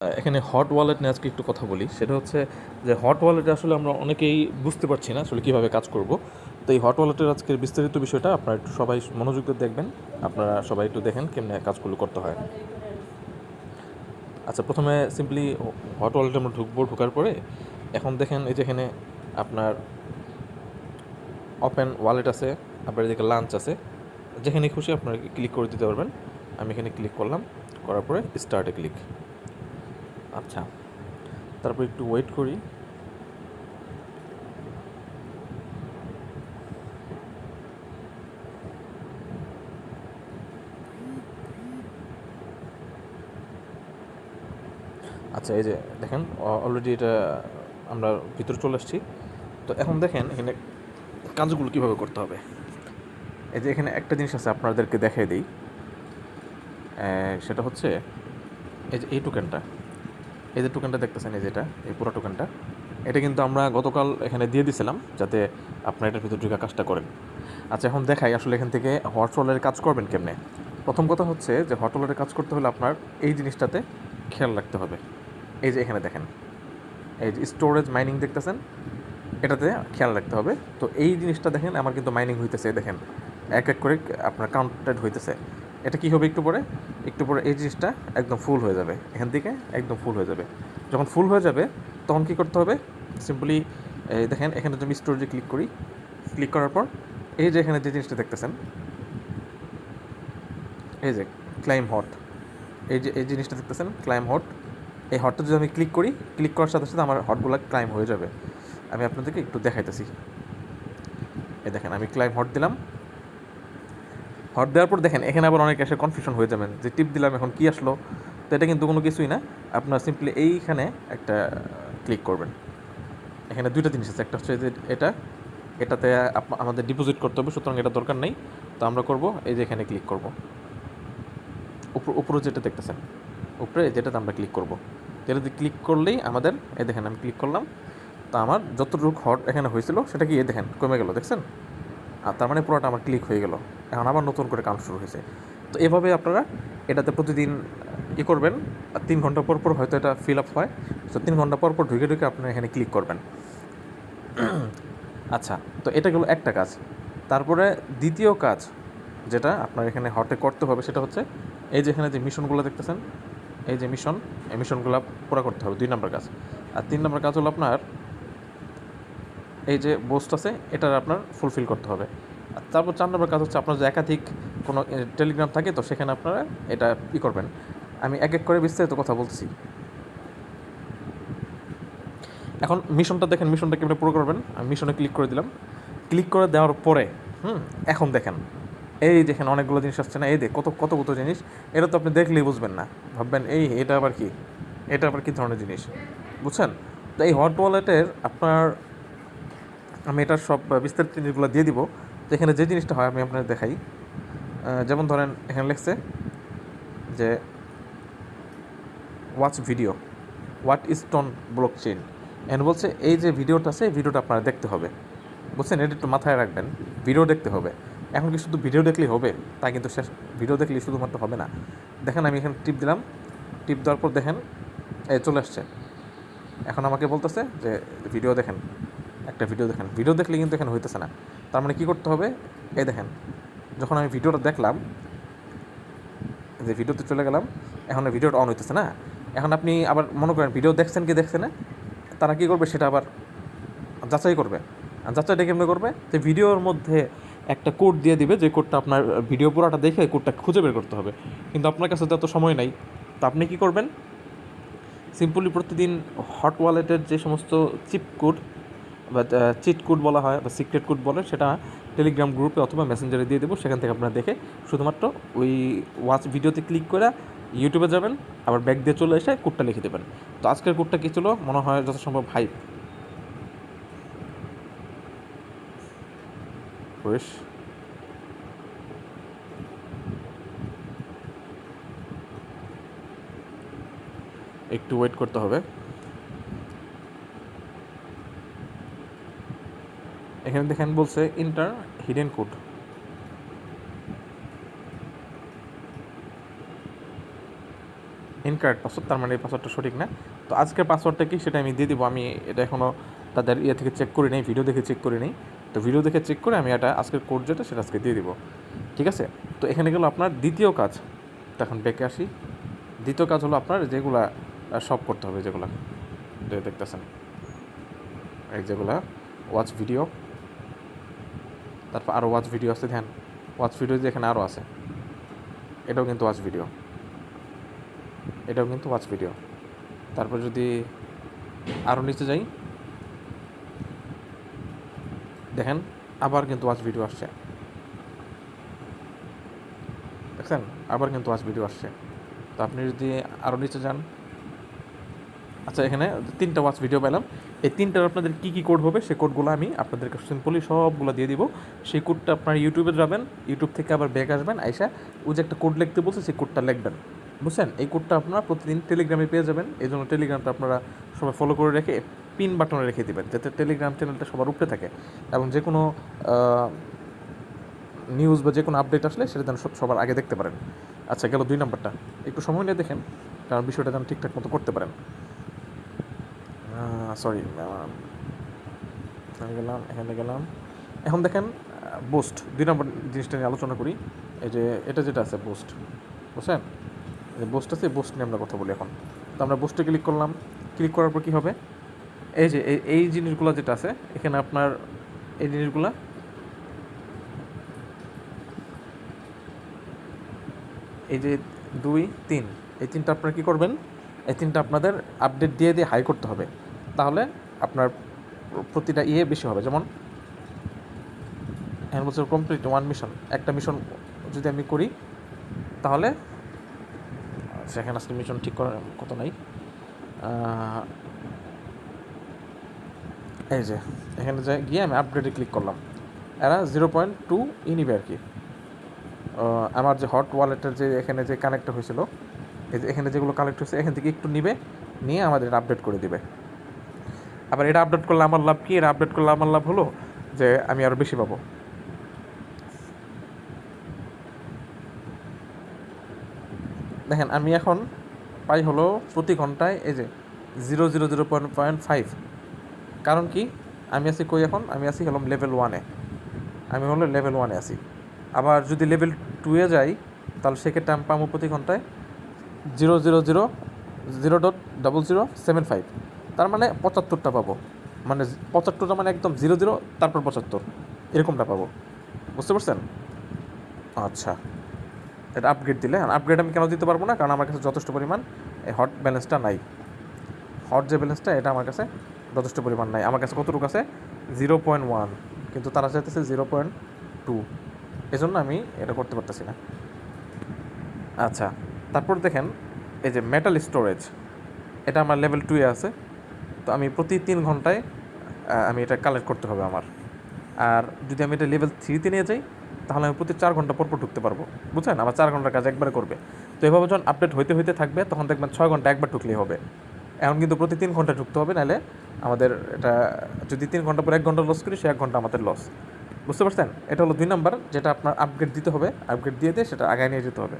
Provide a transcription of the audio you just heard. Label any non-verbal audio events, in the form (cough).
এখানে hot wallet নিয়ে আজকে একটু কথা বলি। সেটা হচ্ছে যে হট ওয়ালেটে আসলে আমরা অনেকেই বুঝতে পারছি না আসলে কীভাবে কাজ করব। তো এই হট ওয়ালেটের আজকের বিস্তারিত বিষয়টা আপনারা একটু সবাই মনোযোগ দিয়ে দেখবেন। আপনারা সবাই একটু দেখেন কেমনে কাজগুলো করতে হয়। আচ্ছা প্রথমে সিম্পলি হট ওয়ালেটে আমরা ঢুকবো, ঢোকার পরে এখন দেখেন এই যেখানে আপনার ওপেন ওয়ালেট আছে আপনার এদিকে লাঞ্চ আছে। যেখানে খুশি আপনারা ক্লিক করে দিতে পারবেন। আমি এখানে ক্লিক করলাম, করার পরে স্টার্টে ক্লিক আচ্ছা তারপর একটু ওয়েট করি। আচ্ছা এই যে দেখেন অলরেডি এটা আমরা ভিতরে চলে আসছি। তো এখন দেখেন, এখানে কাজগুলো কীভাবে করতে হবে। এই যে এখানে একটা জিনিস আছে আপনাদেরকে দেখাই দিই। সেটা হচ্ছে, এই যে এই টোকেনটা এই যে টোকেনটা দেখতেছেন, এই যেটা এই পুরো টোকেনটা এটা কিন্তু আমরা গতকাল এখানে দিয়ে দিছিলাম যাতে আপনারা এটার ভিতরে ঢুকে কাজটা করেন। আচ্ছা এখন দেখাই আসলে এখান থেকে হট রোলারের কাজ করবেন কেমনে। প্রথম কথা হচ্ছে যে হট রোলারের কাজ করতে হলে আপনার এই জিনিসটাতে খেয়াল রাখতে হবে। এই যে এখানে দেখেন, এই যে স্টোরেজ মাইনিং দেখতেছেন, এটাতে খেয়াল রাখতে হবে। তো এই জিনিসটা দেখেন, আমার কিন্তু মাইনিং হইতেছে, দেখেন, এক এক করে আপনার কাউন্টেড হইতেছে। এটা কি হবে একটু পরে? একটু পরে এই জিনিসটা একদম ফুল হয়ে যাবে। এখান থেকে একদম ফুল হয়ে যাবে। যখন ফুল হয়ে যাবে, তখন কি করতে হবে? সিম্পলি দেখেন, এখানে যদি আমি স্টোরেজে ক্লিক করি ক্লিক করার পর, এই যে এখানে যে জিনিসটা দেখতেছেন, এই যে ক্লাইম হট এই যে, এই জিনিসটা দেখতেছেন ক্লাইম হট এই হটটা যদি আমি ক্লিক করি ক্লিক করার সাথে সাথে আমার হটগুলো ক্লাইম হয়ে যাবে। আমি আপনাদেরকে একটু দেখাইতেছি। এই দেখেন, আমি ক্লাইম হট দিলাম। হট দেওয়ার পর দেখেন, এখানে আবার অনেক এসে কনফিউশন হয়ে যাবেন যে টিপ দিলাম, এখন কি আসলো? তো এটা কিন্তু কোনো কিছুই না। আপনার সিম্পলি এইখানে একটা ক্লিক করবেন। এখানে দুইটা জিনিস আছে। একটা হচ্ছে এটা, এটাতে আমাদের ডিপোজিট করতে হবে, সুতরাং এটা দরকার নেই। তো আমরা করব, এই যে এখানে ক্লিক করব। উপর যেটা দেখতেছেন, উপরে যেটাতে আমরা ক্লিক করব। যেটাতে ক্লিক করলেই আমাদের, এই দেখেন আমি ক্লিক করলাম। তা আমার যতটুকু হট এখানে হয়েছিল, সেটা কি, এই দেখেন, কমে গেল, দেখছেন? আর তার মানে পুরোটা আমার ক্লিক হয়ে গেল। এখন আবার নতুন করে কাম শুরু হয়েছে। তো এভাবে আপনারা এটাতে প্রতিদিন ই করবেন। আর তিন ঘণ্টা পর পর হয়তো এটা ফিল আপ হয়। তো তিন ঘণ্টা পর পর ঢুকে ঢুকে আপনারা এখানে ক্লিক করবেন। (clears throat) আচ্ছা তো এটা গেলো একটা কাজ। তারপরে দ্বিতীয় কাজ যেটা আপনার এখানে হটে করতে হবে সেটা হচ্ছে, এই যে এখানে যে মিশনগুলো দেখতেছেন, এই যে মিশন এই মিশনগুলো পুরো করতে হবে। দুই নম্বর কাজ। আর তিন নম্বর কাজ হলো আপনার এই যে বোস্ট আছে, এটার আপনার ফুলফিল করতে হবে। তারপর চার নম্বর কাজ হচ্ছে, আপনার যে একাধিক কোনো টেলিগ্রাম থাকে, তো সেখানে আপনারা এটা ই করবেন। আমি এক এক করে বিস্তারিত কথা বলছি এখন মিশনটা দেখেন, মিশনটা কীভাবে পুরো করবেন, আমি মিশনে ক্লিক করে দিলাম। ক্লিক করে দেওয়ার পরে, হুম, এখন দেখেন, এই দেখেন অনেকগুলো জিনিস আসছে না, এই দেখ কত কত কত জিনিস, এটা তো আপনি দেখলেই বুঝবেন না। ভাববেন, এই এটা আবার কি? এটা আবার কী ধরনের জিনিস? বুঝছেন? তো এই হট ওয়ালেটের আপনার আমি এটার সব বিস্তারিত জিনিসগুলো দিয়ে দিব। তো এখানে যে জিনিসটা হয়, আমি আপনাদের দেখাই। যেমন ধরেন, এখানে লেখছে যে watch video what is TON blockchain and বলছে, এই যে ভিডিওটা আছে, এই ভিডিওটা আপনারা দেখতে হবে। বুঝছেন এটা একটু মাথায় রাখবেন ভিডিও দেখতে হবে। এখন কি শুধু ভিডিও দেখলেই হবে? তা কিন্তু শেষ ভিডিও দেখলেই শুধুমাত্র হবে না। দেখেন, আমি এখানে টিপ দিলাম। টিপ দেওয়ার পর দেখেন এই চলে আসছে। এখন আমাকে বলতেছে যে ভিডিও দেখেন। একটা ভিডিও দেখেন। ভিডিও দেখলে কিন্তু এখানে হইতেছে না। তার মানে কী করতে হবে? এই দেখেন, যখন আমি ভিডিওটা দেখলাম যে ভিডিওতে চলে গেলাম, এখন ভিডিওটা অন হইতেছে না। এখন আপনি আবার মনে করেন ভিডিও দেখছেন কি দেখছে না? তারা কী করবে? সেটা আবার যাচাই করবে। আর যাচাইটা কেমনে করবে? যে ভিডিওর মধ্যে একটা কোড দিয়ে দিবে, যে কোডটা আপনার ভিডিও পুরোটা দেখে কোডটা খুঁজে বের করতে হবে। কিন্তু আপনার কাছে তো এত সময় নাই। তো আপনি কী করবেন? সিম্পলি প্রতিদিন হট ওয়ালেটের যে সমস্ত চিপ কোড বা চিট কোড বলা হয় বা সিক্রেট কোড বলে, সেটা টেলিগ্রাম গ্রুপে অথবা মেসেঞ্জারে দিয়ে দেবো, সেখান থেকে আপনারা দেখে শুধুমাত্র ওই ওয়াচ ভিডিওতে ক্লিক করে ইউটিউবে যাবেন, আবার ব্যাগ দিয়ে চলে এসে কোডটা লিখে দেবেন। তো আজকের কোডটা কী ছিল? মনে হয় যত সম্ভব হাইপ। বেশ একটু ওয়েট করতে হবে। এখানে দেখেন বলছে enter hidden code in incorrect password তার মানে এই পাসওয়ার্ডটা সঠিক না। তো আজকের পাসওয়ার্ডটা কি সেটা আমি দিয়ে দিব। আমি এটা এখনও তাদের ইয়ে থেকে চেক করি নেই ভিডিও দেখে চেক করি নেই। তো ভিডিও দেখে চেক করে আমি এটা আজকের কোড যেটা সেটা আজকে দিয়ে দিব। ঠিক আছে? তো এখানে গেলো আপনার দ্বিতীয় কাজ। তো এখন বেঁকে আসি। দ্বিতীয় কাজ হলো আপনার যেগুলা সব করতে হবে যেগুলা। দেখতেছেন। এই যেগুলা ওয়াচ ভিডিও তারপর আরও ওয়াচ ভিডিও আছে, ধ্যান। ওয়াচ ভিডিও যে এখানে আরও আছে। এটাও কিন্তু ওয়াচ ভিডিও এটাও কিন্তু ওয়াচ ভিডিও তারপর যদি আরও নিচে যাই, দেখেন আবার কিন্তু ওয়াচ ভিডিও আসছে। দেখছেন? আবার কিন্তু ওয়াচ ভিডিও আসছে। তো আপনি যদি আরও নিচে যান আচ্ছা এখানে তিনটা ওয়াচ ভিডিও পেলাম এই তিনটার আপনাদের কী কী কোড হবে সেই কোডগুলো আমি আপনাদেরকে সিম্পলি সবগুলো দিয়ে দিব। সেই কোডটা আপনার ইউটিউবে যাবেন ইউটিউব থেকে আবার ব্যাক আসবেন, আইসা ও যে একটা কোড লিখতে বলছে, সেই কোডটা লিখবেন। বুঝছেন? এই কোডটা আপনারা প্রতিদিন টেলিগ্রামে পেয়ে যাবেন। এই জন্য টেলিগ্রামটা আপনারা সবাই ফলো করে রেখে পিন বাটনে রেখে দেবেন, যাতে টেলিগ্রাম চ্যানেলটা সবার উপরে থাকে। এবং যে কোনো নিউজ বা যে কোনো আপডেট আসলে সেটা যেন সবার আগে দেখতে পারেন। আচ্ছা গেল দুই নম্বরটা। একটু সময় নিয়ে দেখেন, কারণ বিষয়টা যেন ঠিকঠাক মতো করতে পারেন। সরি আমি গেলাম, এখানে গেলাম। এখন দেখেন বুস্ট দুই নম্বর জিনিসটা নিয়ে আলোচনা করি। এই যে, এটা যেটা আছে বুস্ট বুঝছেন? যে বুস্ট আছে বুস্ট নিয়ে আমরা কথা বলি এখন। তো আমরা বুস্টে ক্লিক করলাম। ক্লিক করার পর কী হবে? এই যে, এই জিনিসগুলো যেটা আছে, এখানে আপনার এই জিনিসগুলা এই যে দুই, তিন, এই তিনটা আপনারা কী করবেন? এই তিনটা আপনাদের আপডেট দিয়ে দিয়ে হাই করতে হবে। তাহলে আপনার প্রতিটা ইয়ে বেশি হবে। যেমন এখন বলছে কমপ্লিট ওয়ান মিশন একটা মিশন যদি আমি করি, তাহলে এখানে আজকে মিশন ঠিক করার কত নাই। এই যে, এখানে যে গিয়ে আমি আপডেটে ক্লিক করলাম। এরা জিরো পয়েন্ট টু ই নিবে আর কি। আমার যে হট ওয়ালেটের যে এখানে যে কানেক্ট হয়েছিল এখানে যেগুলো কালেক্ট হয়েছে, এখান থেকে একটু নিবে, নিয়ে আমাদের আপডেট করে দিবে। আবার এটা আপডেট করলে আমার লাভ কি? এটা আপডেট করলে আমার লাভ হলো যে আমি আরও বেশি পাবো। দেখেন, আমি এখন পাই হলো প্রতি ঘন্টায় এই যে zero zero zero point point five. কারণ কি? আমি আছি কই এখন? আমি আছি হলাম লেভেল ওয়ানে আমি হলো লেভেল ওয়ানে আছি। আবার যদি লেভেল টুয়ে যাই, তাহলে সেক্ষেত্রে আমি পাবো প্রতি ঘন্টায় zero zero zero zero dot double zero seven five তার মানে পঁচাত্তরটা পাবো। মানে পঁচাত্তরটা মানে একদম জিরো জিরো তারপর পঁচাত্তর। এরকমটা পাবো। বুঝতে পারছেন? আচ্ছা। এটা আপগ্রেড দিলে আপগ্রেড আমি কেন দিতে পারব না? কারণ আমার কাছে যথেষ্ট পরিমাণ এই হট ব্যালেন্সটা নাই। হট যে ব্যালেন্সটা এটা আমার কাছে যথেষ্ট পরিমাণ নাই। আমার কাছে কতটুকু আছে? জিরো পয়েন্ট ওয়ান কিন্তু তারা চাইতেছে জিরো পয়েন্ট টু এজন্য আমি এটা করতে পারতেছি না। আচ্ছা। তারপর দেখেন, এই যে মেটাল স্টোরেজ এটা আমার লেভেল টুয়ে আছে। তো আমি প্রতি তিন ঘন্টায় আমি এটা কালেক্ট করতে হবে আমার। আর যদি আমি এটা লেভেল থ্রিতে নিয়ে যাই, তাহলে আমি প্রতি চার ঘণ্টা পর পর ঢুকতে পারব। বুঝছেন? আমার চার ঘণ্টার কাজ একবারে করবে। তো এভাবে যখন আপডেট হইতে হইতে থাকবে, তখন দেখবেন ছয় ঘণ্টা একবার ঢুকলেই হবে। এখন কিন্তু প্রতি তিন ঘণ্টা ঢুকতে হবে, নাহলে আমাদের এটা, যদি তিন ঘণ্টা পর এক ঘণ্টা লস করি, সে এক ঘণ্টা আমাদের লস বুঝতে পারছেন? এটা হলো দুই নাম্বার যেটা আপনার আপগ্রেড দিতে হবে। আপগ্রেড দিয়ে দিয়ে সেটা আগায় নিয়ে যেতে হবে।